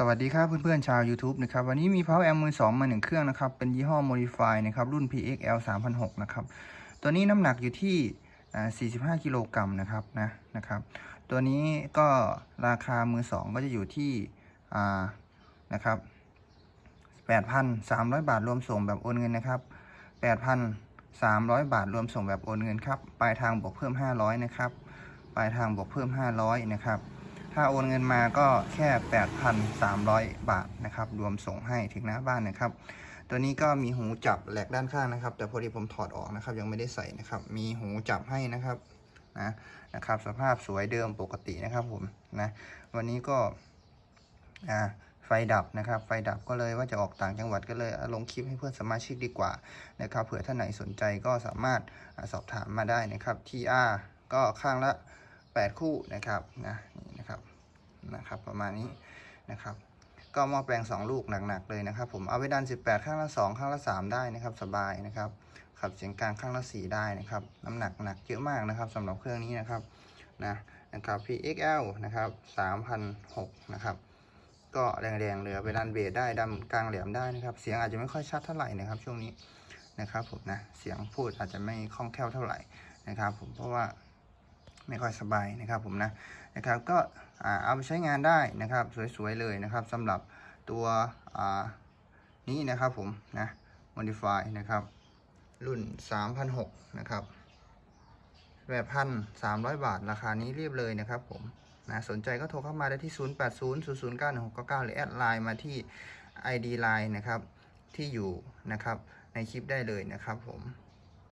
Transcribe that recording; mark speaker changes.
Speaker 1: สวัสดีครับเพื่อนๆชาว YouTube นะครับวันนี้มี Power Amp มือ2มาหนึ่งเครื่องนะครับ เป็นยี่ห้อ Modify นะครับ รุ่น PXL 3006 นะครับ ตัวนี้น้ำหนักอยู่ที่อ่า45 กิโลกรัมนะครับนะนะครับ ตัวนี้ก็ราคามือ2ก็จะอยู่ที่นะครับ 8,300 บาทรวมส่งแบบโอนเงินนะครับ 8,300 บาทรวมส่งแบบโอนเงินครับปลายทางบวกเพิ่ม 500 นะครับปลายทางบวกเพิ่ม 500 นะครับ ถ้าโอนเงินมาก็แค่ 8,300 บาทนะครับ รวมส่งให้ถึงหน้าบ้านนะครับ ตัวนี้ก็มีหูจับแหลกด้านข้างนะครับ แต่พอดีผมถอดออกนะครับ ยังไม่ได้ใส่นะครับ มีหูจับให้นะครับนะนะครับ สภาพสวยเดิมปกตินะครับผมนะวันนี้ก็อ่าไฟดับนะครับ ไฟดับก็เลยว่าจะออกต่างจังหวัดก็เลยอลงคลิปให้เพื่อนสมาชิกดีกว่านะครับ เผื่อท่านไหนสนใจก็สามารถอสอบถามมาได้นะครับ TR ก็ข้างละ 8 คู่นะครับนะนี่นะครับ นะครับ ประมาณนี้นะครับ ก็หม้อแปลง 2 ลูกหนักๆเลยนะครับ ผมเอาไปดัน 18 ข้างละ 2 ข้างละ 3 ได้นะครับ สบายนะครับขับเสียงกลางข้างละ 4 ได้นะครับ น้ำหนักหนักเยอะมากนะครับสำหรับเครื่องนี้นะครับนะนะครับ PXL นะครับ3,006นะครับก็แรงๆเลยเอไปดันเบสได้ดันกลางแหลมได้นะครับ เสียงอาจจะไม่ค่อยชัดเท่าไหร่นะครับช่วงนี้นะครับผมนะเสียงพูดอาจจะไม่คล่องแคล่วเท่าไหร่นะครับผมเพราะว่า ไม่ค่อยสบายนะครับผมนะนะครับก็เอาไปใช้งานได้นะครับสวยๆเลยนะครับสำหรับตัวนี้นะครับผมนะ modify นะครับ รุ่น 3,006นะครับแบบพันสามร้อยบาท ราคานี้เรียบเลยนะครับผมนะสนใจก็โทรเข้ามาได้ที่ 0 8 0 0 0 9 1 6 9 9 หรือแอดไลน์มาที่ ID Line นะครับ ที่อยู่นะครับในคลิปได้เลยนะครับผม